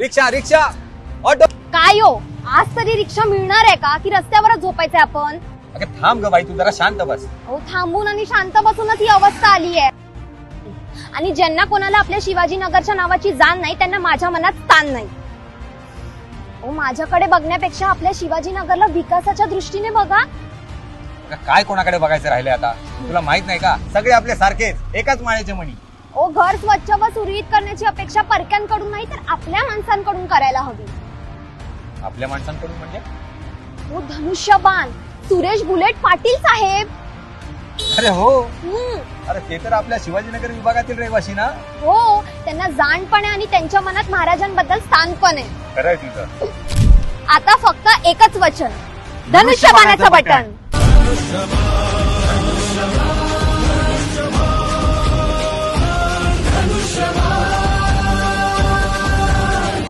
रिक्षा रिक्षा auto. काय हो? आज तरी रिक्षा मिळणार आहे का? की रस्त्यावरच झोपायचंय आपण? अगं थांब ग बाई तू जरा शांत बस. अहो थांबून आणि शांत बसूनच ही अवस्था आली आहे. आणि ज्यांना कोणाला आपल्या शिवाजीनगरच्या नावाची जाण नाही त्यांना माझ्या मनात स्थान नाही. अहो माझ्याकडे बघण्यापेक्षा आपल्या शिवाजीनगरला विकासाच्या दृष्टीने बघा. अगं, काय कोणाकडे बघायचं राहिले आता? तुला माहीत नाही का? सगळे आपले सारखेच एकाच माळ्याचे मणी. ओ घर स्वच्छ व सुरळीत करण्याची अपेक्षा परक्यांकडून नाही तर आपल्या माणसांकडून करायला हवी. आपल्या माणसांकडून म्हणजे? ओ धनुष्यबाण सुरेश बुलेट पाटील साहेब. अरे हो. हम्म, अरे ते तर आपल्या शिवाजीनगर विभागातील रहिवासी ना? हो त्यांना जाणपणे आणि त्यांच्या मनात महाराजांबद्दल स्थान पण आहे खरं आहे तुझं. आता फक्त एकच वचन धनुष्यबाणाचं बटन.